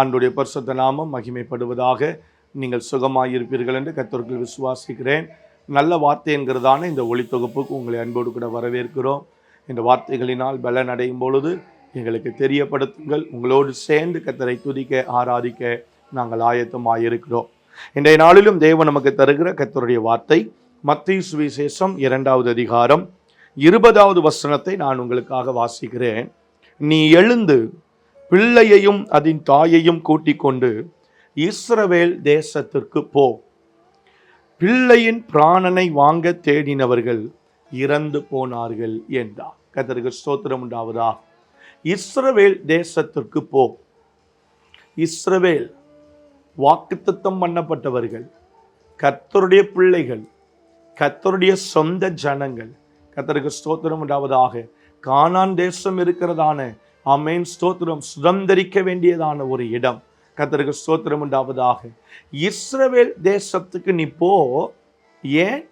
ஆண்டுடைய பரிசுத்த நாமம் மகிமைப்படுவதாக நீங்கள் சுகமாயிருப்பீர்கள் என்று கத்தோர்கள் விசுவாசிக்கிறேன். நல்ல வார்த்தை என்கிறதான இந்த ஒளித்தொகுப்புக்கு உங்களை அன்போடு கூட வரவேற்கிறோம். இந்த வார்த்தைகளினால் பலன் அடையும் பொழுது எங்களுக்கு தெரியப்படுத்துங்கள். உங்களோடு சேர்ந்து கத்தரை துதிக்க ஆராதிக்க நாங்கள் ஆயத்தமாயிருக்கிறோம். இன்றைய நாளிலும் தேவன் நமக்கு தருகிற கத்தருடைய வார்த்தை மத்திய சுவிசேஷம் இரண்டாவது அதிகாரம் இருபதாவது வசனத்தை நான் உங்களுக்காக வாசிக்கிறேன். நீ எழுந்து பிள்ளையையும் அதன் தாயையும் கூட்டிக் கொண்டு இஸ்ரவேல் தேசத்திற்கு போ. பிள்ளையின் பிராணனை வாங்க தேடினவர்கள் இறந்து போனார்கள் என்றார். கத்தருக்கு ஸ்தோத்திரம் உண்டாவதா இஸ்ரவேல் தேசத்திற்கு போ. இஸ்ரவேல் வாக்குத்தத்தம் பண்ணப்பட்டவர்கள் கர்த்தருடைய பிள்ளைகள் கர்த்தருடைய சொந்த ஜனங்கள் கத்தருக்கு ஸ்தோத்திரம் உண்டாவதாக. கானான் தேசம் இருக்கிறதான அமேன் ஸ்தோத்திரம். சுதந்திரிக்க வேண்டியதான ஒரு இடம். கத்தருக்கு ஸ்தோத்திரம் உண்டாவதாக. இஸ்ரவேல் தேசத்துக்கு நீ போ. ஏன்?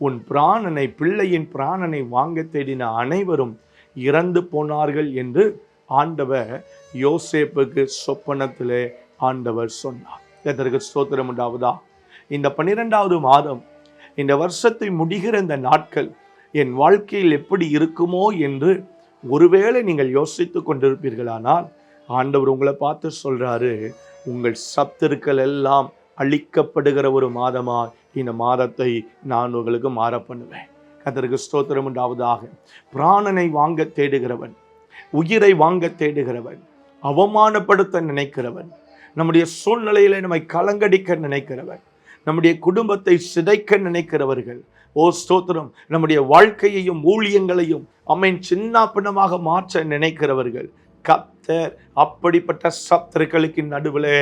உன் பிராணனை பிள்ளையின் பிராணனை வாங்க தேடின அனைவரும் இறந்து போனார்கள் என்று ஆண்டவர் யோசேப்புக்கு சொப்பனத்திலே ஆண்டவர் சொன்னார். கத்தருக்கு ஸ்தோத்திரம் உண்டாவதா இந்த பன்னிரெண்டாவது மாதம் இந்த வருஷத்தை முடிகிற இந்த நாட்கள் என் வாழ்க்கையில் எப்படி இருக்குமோ என்று ஒருவேளை நீங்கள் யோசித்து கொண்டிருப்பீர்களானால் ஆண்டவர் உங்களை பார்த்து சொல்கிறாரு உங்கள் சத்துருக்கள் எல்லாம் அழிக்கப்படுகிற ஒரு மாதமாக இந்த மாதத்தை நான் உங்களுக்கு மாற பண்ணுவேன். கத்தருக்கு ஸ்தோத்திரம் உண்டாவதாக. பிராணனை வாங்க தேடுகிறவன் உயிரை வாங்க தேடுகிறவன் அவமானப்படுத்த நினைக்கிறவன் நம்முடைய சூழ்நிலையில நம்மை கலங்கடிக்க நினைக்கிறவன் நம்முடைய குடும்பத்தை சிதைக்க நினைக்கிறவர்கள் ஓ ஸ்தோத்திரம். நம்முடைய வாழ்க்கையையும் ஊழியங்களையும் அம்மையின் சின்ன பின்னமாக மாற்ற நினைக்கிறவர்கள் கத்தர் அப்படிப்பட்ட சத்துருக்களுக்கு நடுவில்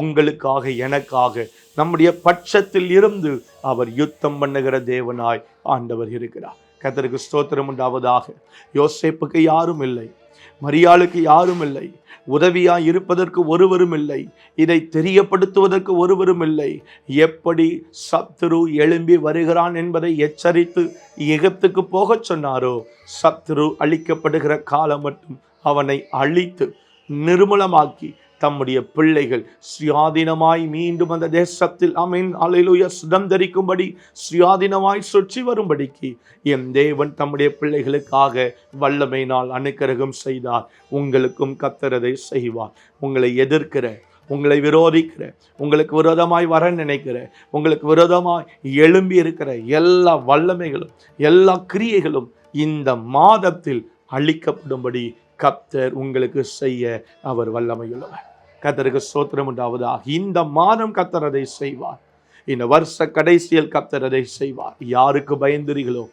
உங்களுக்காக எனக்காக நம்முடைய பட்சத்தில் இருந்து அவர் யுத்தம் பண்ணுகிற தேவனாய் ஆண்டவர் இருக்கிறார். கத்தருக்கு ஸ்தோத்திரம் உண்டாவதாக. யோசேப்புக்கு யாரும் இல்லை. மரியாளுக்கு யாரும் இல்லை. உதவியாய் இருப்பதற்கு ஒருவரும் இல்லை. இதை தெரியப்படுத்துவதற்கு ஒருவரும் இல்லை. எப்படி சத்துரு எழும்பி வருகிறான் என்பதை எச்சரித்து எகிப்துக்கு போகச் சொன்னாரோ சத்துரு அழிக்கப்படுகிற காலம் மட்டும் அவனை அழித்து நிர்மூலமாக்கி தம்முடைய பிள்ளைகள் சுயாதீனமாய் மீண்டும் அந்த தேசத்தில் அமீன் அலையிலுய சுதந்திரிக்கும்படி சுயாதீனமாய் சுற்றி வரும்படிக்கு என் தேவன் தம்முடைய பிள்ளைகளுக்காக வல்லமையினால் அனுக்கிரகம் செய்தார். உங்களுக்கும் கத்தரதை செய்வார். உங்களை எதிர்க்கிற உங்களை விரோதிக்கிற உங்களுக்கு விரோதமாய் வர நினைக்கிற உங்களுக்கு விரோதமாய் எழும்பி இருக்கிற எல்லா வல்லமைகளும் எல்லா கிரியைகளும் இந்த மாதத்தில் அழிக்கப்படும்படி கத்தர் உங்களுக்கு செய்ய அவர் வல்லமையுள்ளவர். கத்தருக்கு சோத்திரம் உண்டாவதாக. இந்த மாதம் கத்தர் அதை செய்வார். இந்த வருஷ கடைசியில் கத்தர் அதை செய்வார். யாருக்கு பயந்தீர்களோ?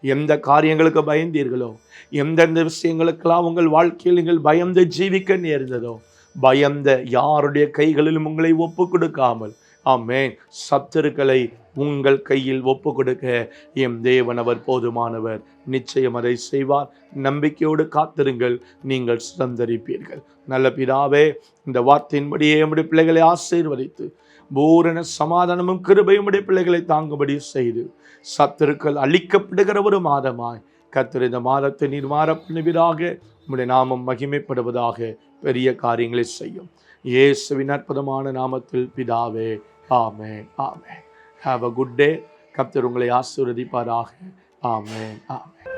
எந்த காரியங்களுக்கு பயந்தீர்களோ? எந்தெந்த விஷயங்களுக்கெல்லாம் உங்கள் வாழ்க்கையில் நீங்கள் பயந்து ஜீவிக்க நேர்ந்ததோ? பயந்த யாருடைய கைகளிலும் உங்களை ஒப்பு கொடுக்காமல் ஆமேன். சத்துருக்களை உங்கள் கையில் ஒப்பு கொடுக்க எம் தேவன் அவர் போதுமானவர். நிச்சயம் அதை செய்வார். நம்பிக்கையோடு காத்திருங்கள். நீங்கள் சுதந்திரிப்பீர்கள். நல்ல பிதாவே இந்த வார்த்தையின்படியே நம்முடைய பிள்ளைகளை ஆசீர்வதித்து பூரண சமாதானமும் கிருபையும் உடைய பிள்ளைகளை தாங்கும்படி செய்து சத்துருக்கள் அழிக்கப்படுகிற ஒரு மாதமாய் கத்திர இந்த மாதத்தை நீர் மாற பண்ணுவீராக. உம்முடைய நாமம் மகிமைப்படுவதாக பெரிய காரியங்களை செய்யும். இயேசுவின் அற்புதமான நாமத்தில் பிதாவே ஆமே ஆமே ஹாவ் அ குட் டே கப்தர் உங்களை ஆசீர்வதிப்பாராக. ஆமே ஆமே